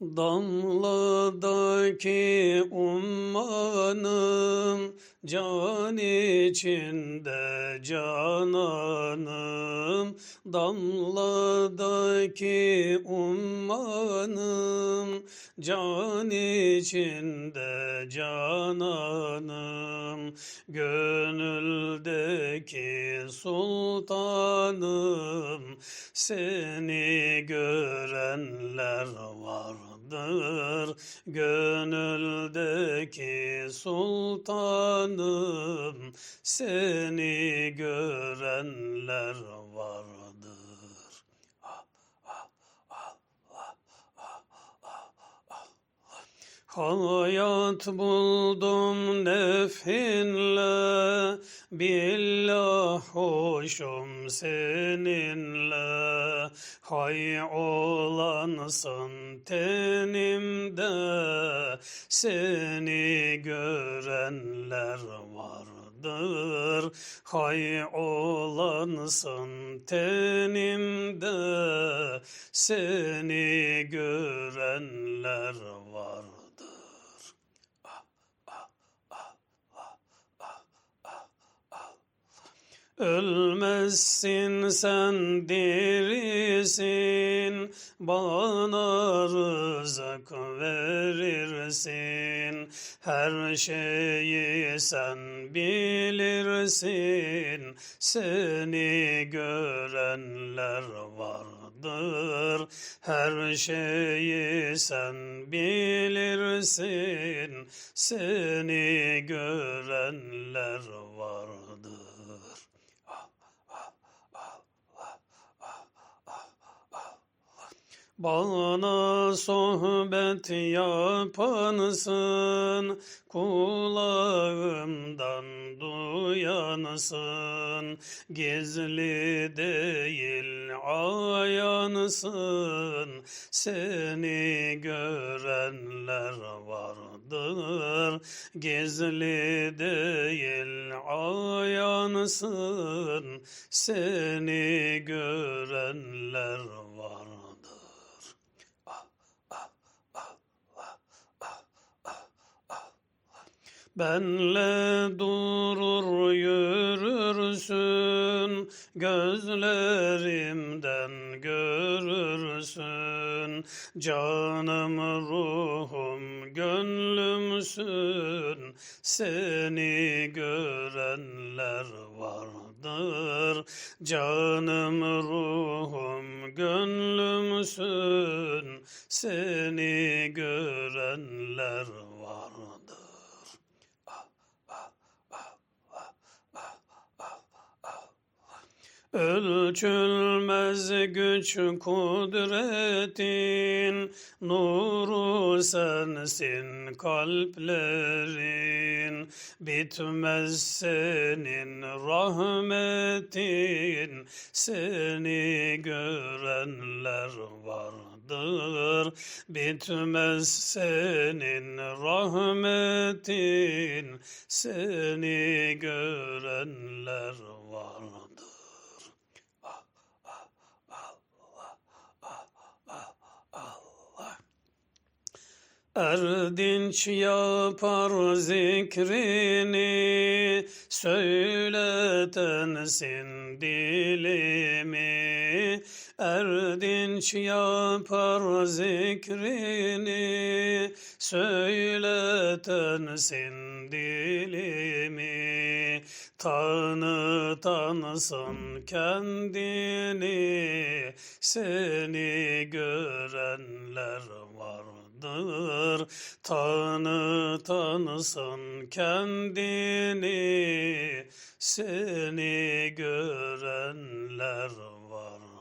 Damladaki ummanım can içinde cananım. Damladaki ummanım can içinde cananım. Gönüldeki sultanım seni görenler vardır. Gönüldeki sultanım seni görenler vardır Hayat buldum nefhinle, billah hoşum seninle. Hay olansın tenimde, seni görenler vardır. Hay olansın tenimde, seni görenler vardır. Ölmezsin sen dirisin, bana rızık verirsin. Her şeyi sen bilirsin, seni görenler vardır. Her şeyi sen bilirsin, seni görenler vardır. Bana sohbet yapansın, kulağımdan duyansın, gizli değil ayansın, seni görenler vardır, gizli değil ayansın, seni görenler vardır. Benle durur yürürsün, gözlerimden görürsün. Canım ruhum gönlümsün, seni görenler vardır. Canım ruhum gönlümsün, seni görenler vardır. Ölçülmez güç kudretin, nuru sensin kalplerin. Bitmez senin rahmetin, seni görenler vardır. Bitmez senin rahmetin, seni görenler vardır. Erdinç yapar zikrini, söyletensin dilimi. Erdinç yapar zikrini, söyletensin dilimi. Tanı tanısın kendini, seni görenler vardır. Tanı tanısın kendini, seni görenler var.